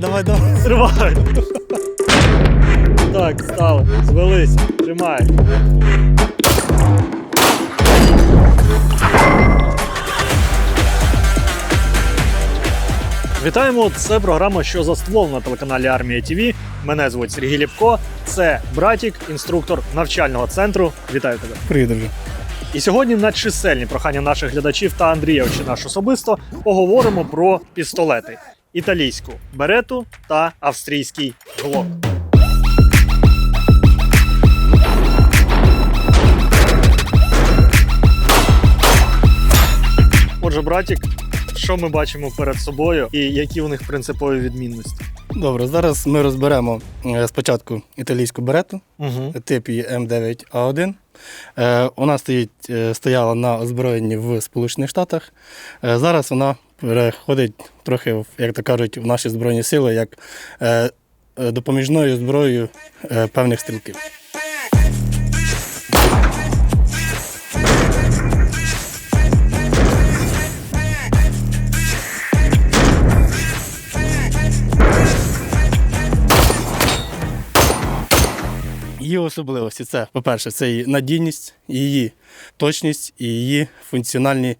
Давай, давай, давай. Тримай. Так, стали. Звелися. Тримай. Вітаємо! Це програма Що за ствол на телеканалі Армія ТВ. Мене звуть Сергій Ліпко. Це братік, інструктор навчального центру. Вітаю тебе. Привіт, друже. І сьогодні на чисельні прохання наших глядачів та Андрія чи наш особисто поговоримо про пістолети: італійську берету та австрійський глок. Отже, братік, що ми бачимо перед собою і які у них принципові відмінності? Добре, зараз ми розберемо е, спочатку італійську берету, Угу. тип її М9А1. Е, Вона стоїть, е, стояла на озброєнні в Сполучених Штатах. Е, Зараз вона переходить трохи, як то кажуть, в наші Збройні сили як е, е, допоміжною зброєю е, певних стрілків. Її особливості це, по-перше, це її надійність, її точність і її функціональні,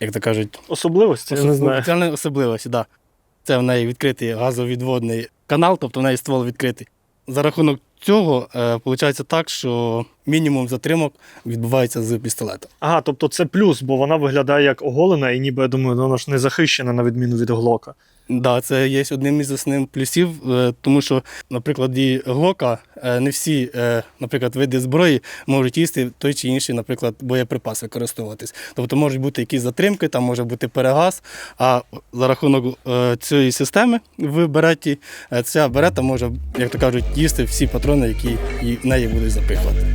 як то кажуть, Особливості, я не знаю. функціональні особливості. Да. Це в неї відкритий газовідводний канал, тобто в неї ствол відкритий. За рахунок цього е, виходить так, що мінімум затримок відбувається з пістолета. Ага, тобто це плюс, бо вона виглядає як оголена, і ніби я думаю, вона ж не захищена на відміну від глока. Да, це є одним із основних плюсів, е, тому що, наприклад, і глока е, не всі, е, наприклад, види зброї можуть їсти той чи інший, наприклад, боєприпас використовуватись. Тобто можуть бути якісь затримки, там може бути перегаз. А за рахунок е, цієї системи в береті е, ця берета може, як то кажуть, їсти всі патрони, які їй- в неї будуть запихувати.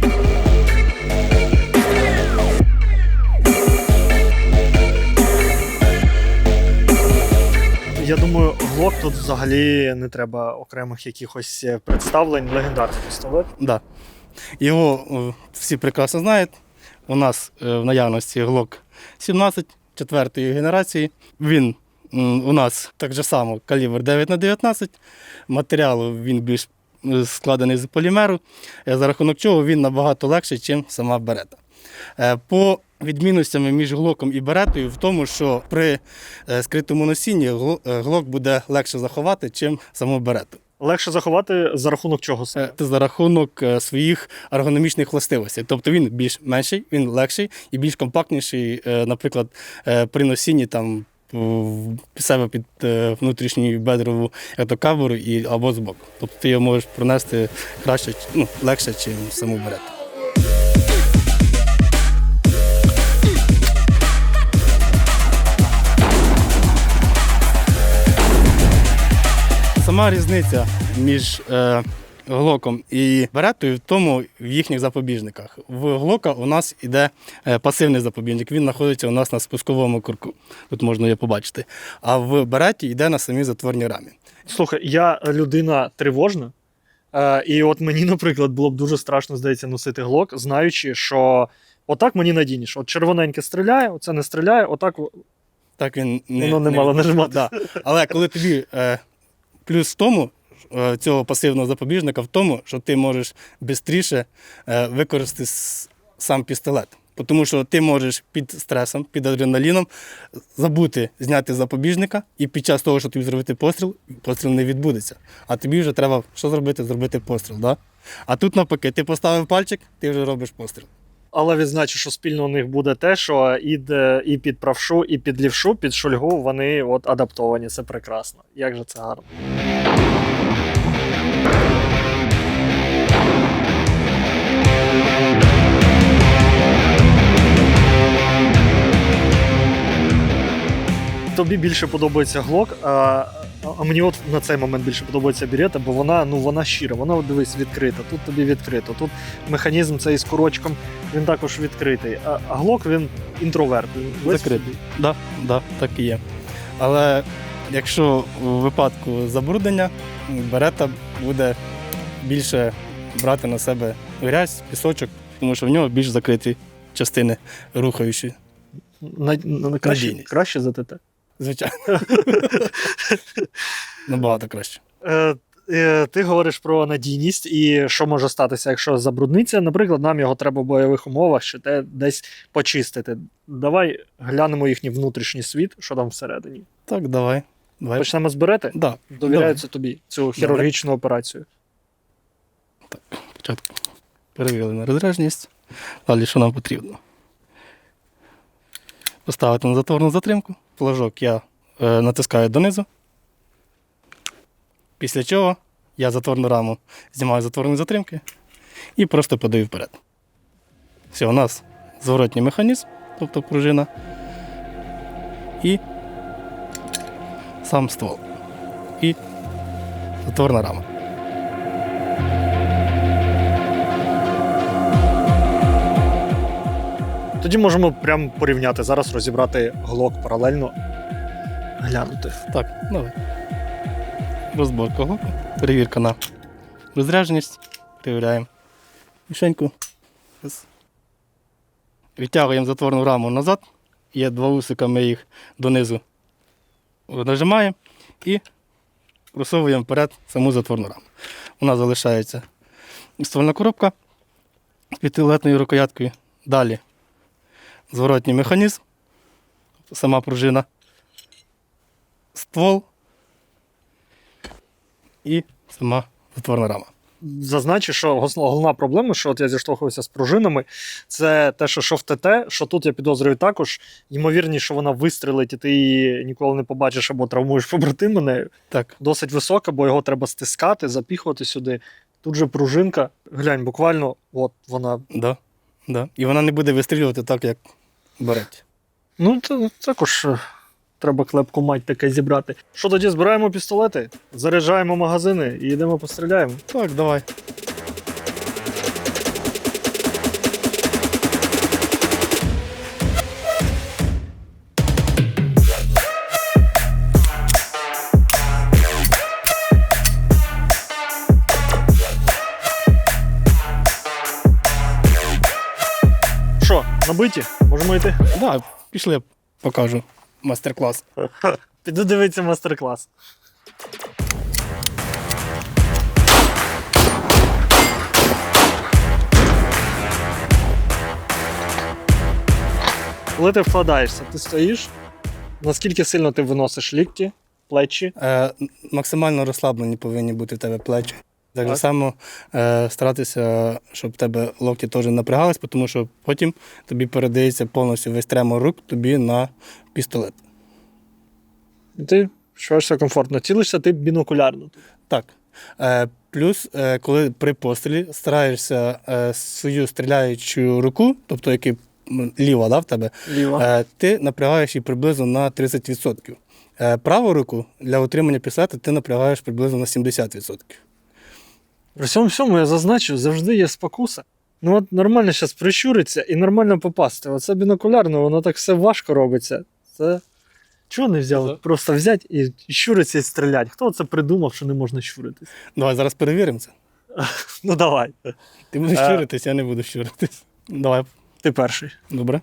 Я думаю, глок тут взагалі не треба окремих якихось е, представлень. Легендарний пістолет. Да. Його е, всі прекрасно знають. У нас е, в наявності Glock 17 четвертої генерації. Він у нас так же само калібр 9 на 19 Матеріалу він більш складений з полімеру, е, за рахунок чого він набагато легший, ніж сама берета. Е, По відмінностями між глоком і беретою в тому, що при е, скритому носінні гло- глок буде легше заховати, ніж саму берету. Легше заховати за рахунок чого? За рахунок своїх ергономічних властивостей. Тобто він більш менший, він легший і більш компактніший, наприклад, при носінні там себе під е, внутрішню бедрову етокамеру і або збоку. Тобто ти його можеш пронести краще, ну, легше, ніж саму берету. Сама різниця між е, глоком і беретою в тому в їхніх запобіжниках. В глока у нас іде е, пасивний запобіжник. Він знаходиться у нас на спусковому курку. Тут можна його побачити. А в береті йде на самій затворній рамі. Слухай, я людина тривожна. Е, і от мені, наприклад, було б дуже страшно, здається, носити глок, знаючи, що отак мені надійніше. От червоненьке стріляє, оце не стріляє, отак Так він не, воно не мало нажимати. Да. Але коли тобі е, плюс в тому, цього пасивного запобіжника в тому, що ти можеш швидше е, використати сам пістолет. Тому що ти можеш під стресом, під адреналіном забути зняти запобіжника, і під час того, що тобі зробити постріл, постріл не відбудеться. А тобі вже треба що зробити? Зробити постріл. Да? А тут навпаки, ти поставив пальчик, ти вже робиш постріл. Але відзначу, що спільно у них буде те, що і, і під правшу, і під лівшу, під шульгу вони от адаптовані. Це прекрасно. Як же це гарно. Тобі більше подобається глок, а, а мені от на цей момент більше подобається бірета, бо вона ну вона щира, вона дивись відкрита. Тут тобі відкрито. Тут механізм цей з курочком він також відкритий. А, а глок він інтроверт. Він Закритий. Да, да, так і є. Але якщо у випадку забруднення, берета буде більше брати на себе грязь, пісочок, тому що в нього більш закриті частини рухаючі. На, на, краще, Надійність. краще за ТТ. Звичайно. Набагато краще. Е, е, ти говориш про надійність і що може статися, якщо забрудниться. Наприклад, нам його треба в бойових умовах ще те десь почистити. Давай глянемо їхній внутрішній світ, що там всередині. Так, давай. Давай. Почнемо збирати? Да. Довіряються тобі цю хірургічну операцію. Так, Спочатку перевірили на розрядженість. Далі що нам потрібно? Поставити на затворну затримку. Флажок я е, натискаю донизу. Після чого я затворну раму знімаю з затворної затримки і просто подаю вперед. Все, у нас зворотній механізм, тобто пружина. І сам ствол. І затворна рама. Тоді можемо прямо порівняти зараз, розібрати глок паралельно, глянути. Так, давай. Розборка глоку. Перевірка на розрядженість. Перевіряємо. Мішеньку. Відтягуємо затворну раму назад. Є два усика, ми їх донизу нажимаємо і просовуємо вперед саму затворну раму. У нас залишається ствольна коробка з п'ятилетною рукояткою. Далі зворотній механізм, сама пружина ствол і сама затворна рама. Зазначу, що головна проблема, що от я зіштовхувався з пружинами, це те, що що в ТТ, що тут я підозрюю також. Ймовірність, що вона вистрілить, і ти її ніколи не побачиш або травмуєш побратима нею, Так, досить висока, бо його треба стискати, запіхувати сюди. Тут же пружинка, глянь, буквально, от вона. да, да. І вона не буде вистрілювати так, як береть. Ну, це також е, треба клепку мать таке зібрати. Що тоді збираємо пістолети, заряджаємо магазини і йдемо постріляємо. Так, давай. Що, набиті? Можемо йти? Да, пішли, покажу майстер-клас. Піду дивитися мастер-клас. Коли ти вкладаєшся, ти стоїш. Наскільки сильно ти виносиш лікті, плечі? Е, максимально розслаблені повинні бути в тебе плечі. Так, Так. само е, старатися, щоб в тебе локті теж напрягались, тому що потім тобі передається повністю весь тремор рук тобі на пістолет. І ти відчуваєшся комфортно. Цілишся ти бінокулярно. Так. Е, плюс, е, коли при пострілі стараєшся е, свою стріляючу руку, тобто який ліва да, в тебе, Ліво. е, ти напрягаєш її приблизно на 30%. Е, праву руку для отримання пістолета ти напрягаєш приблизно на 70%. При цьому всьому я зазначу, завжди є спокуса. Ну от нормально зараз прищуриться і нормально попасти. Оце бінокулярно, воно так все важко робиться. Це чого не взяв? Ага. Просто взяти і щуритися і стріляти. Хто це придумав, що не можна щуритись? Давай зараз перевіримо це. Ну давай, Ти будеш Е. щуритись, я не буду щуритись. Давай, ти перший. добре.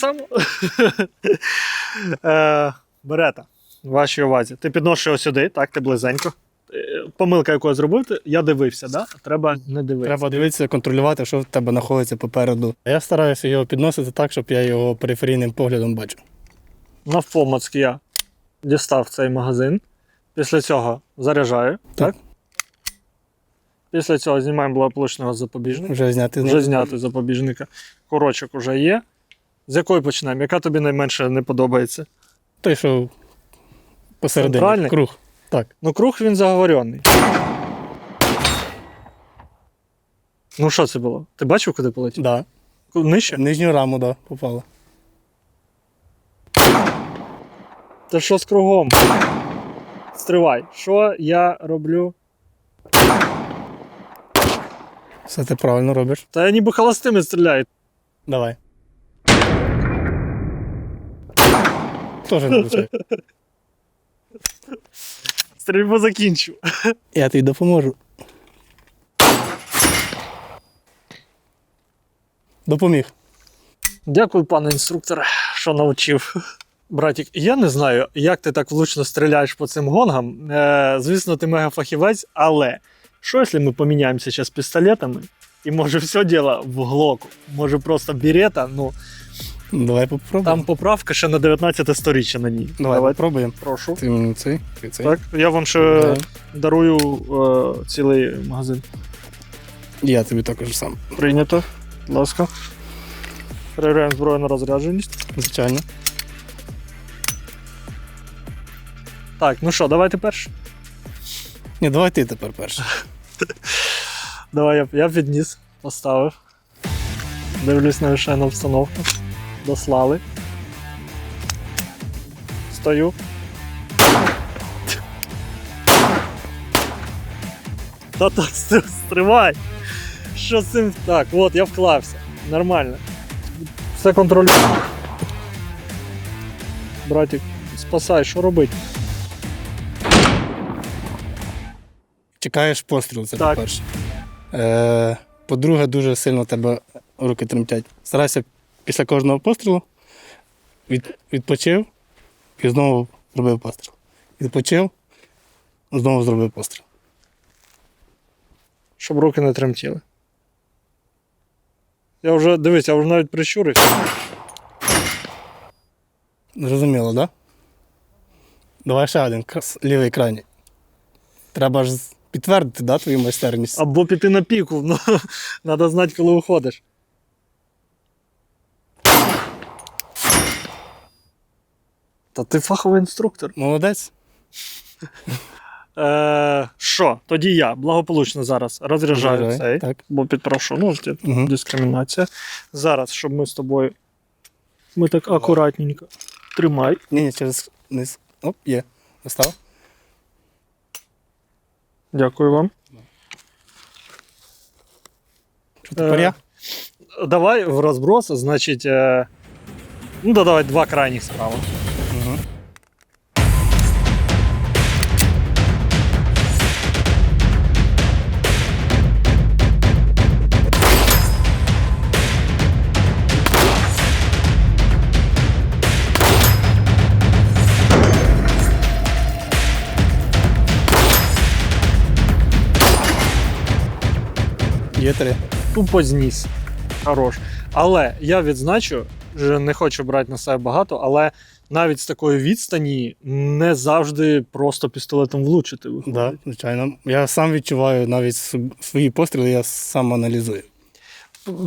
Само. е, берета. Вашій увазі. Ти підносиш його сюди, так, ти близенько. Е, Помилка, яку я зробив, я дивився, да? треба не дивитися. Треба дивитися, контролювати, що в тебе знаходиться попереду. Я стараюся його підносити так, щоб я його периферійним поглядом бачив. навпомацьки я дістав цей магазин. Після цього заряджаю. Так. Так. Після цього знімаємо благополучного запобіжника. Вже зняти Вже зняти запобіжника. Корочок уже є. З якої почнемо? Яка тобі найменше не подобається? той, що посередині. Центральний? Круг. Так. Ну, круг він заговоренний. Ну, що це було? Ти бачив, куди полетів? Да. Нижче? Нижню раму, да, попало. Та що з кругом? Стривай. Що я роблю? Все ти правильно робиш. Та я ніби холостими стріляю. Давай. Теж не влучаю. Стрільбу закінчив. Я тобі допоможу. Допоміг. Дякую, пане інструктор, що навчив. Братік, я не знаю, як ти так влучно стріляєш по цим гонгам. Е, звісно, ти мега фахівець, але що якщо ми поміняємося зараз пістолетами? І може все діло в глоку, може просто берета, ну Давай попробуємо. там поправка ще на 19 сторіччя на ній. Давай Давайте, попробуємо. прошу. Ти мені цей, ти цей. Так, я вам ще Да. дарую е, цілий магазин. Я тобі також сам. Прийнято. Будь ласка. Перевіряємо зброю на розрядженість. Звичайно. Так, ну що, давайте перше. Ні, давай ти тепер перший. Давай я, я підніс, поставив. Дивлюсь на вишену обстановку. Дослали. Стою. Та так, стри- стривай! Що з цим? Так, от, я вклався. Нормально. Все контролюю. Братик, спасай, що робити? Чекаєш постріл, це Так. по-перше. Е, по-друге, дуже сильно тебе руки тремтять. Старайся після кожного пострілу від, відпочив і знову зробив постріл. Відпочив, знову зробив постріл. Щоб руки не тремтіли. Я вже дивись, я вже навіть прищурився. Зрозуміло, так? Да? Давай ще один лівий крайній. Треба ж підтвердити да, твою майстерність. Або піти на піку, ну, треба знати, коли уходиш. Та ти фаховий інструктор. Молодець. Е, Що, тоді я благополучно зараз розряджаю Розряджай, цей, так. бо підпрошу, ну, це Угу. дискримінація. Зараз, щоб ми з тобою. Ми так акуратненько. Тримай. Ні, ні, через низ. Оп, є. Достав. Дякую вам. Що тепер Е, я? Давай в розброс, значить. Е... Ну, да, давай два крайніх справа. Тупо зніс. Хорош. Але я відзначу, вже не хочу брати на себе багато, але навіть з такої відстані не завжди просто пістолетом влучити. виходить. Да, звичайно. Я сам відчуваю навіть свої постріли, я сам аналізую.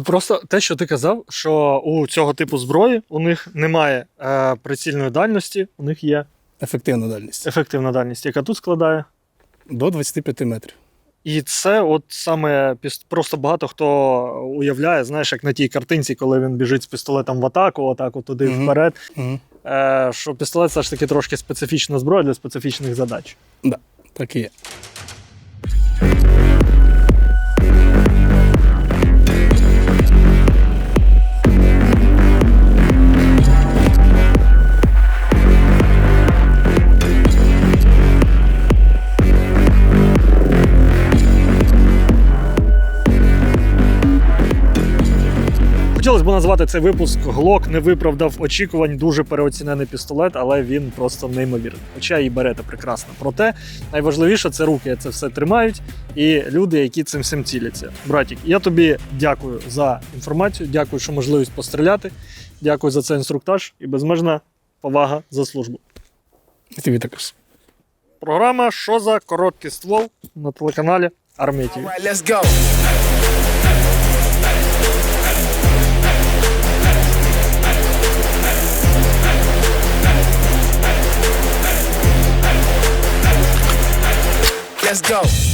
Просто те, що ти казав, що у цього типу зброї у них немає е, прицільної дальності, у них є Ефективна дальність. ефективна дальність, яка тут складає. До 25 метрів. І це от саме просто багато хто уявляє, знаєш, як на тій картинці, коли він біжить з пістолетом в атаку, атаку туди Мгм. вперед. Угу. Е, що пістолет все ж таки трошки специфічна зброя для специфічних задач. Так і є. Назвати цей випуск Глок не виправдав очікувань, дуже переоцінений пістолет, але він просто неймовірний. Хоча і берета прекрасна. Проте найважливіше це руки, це все тримають, і люди, які цим всім ціляться. Братік, я тобі дякую за інформацію, дякую, що можливість постріляти. Дякую за цей інструктаж і безмежна повага за службу. І тобі також. Програма Що за короткий ствол на телеканалі Армія ТВ. Let's go.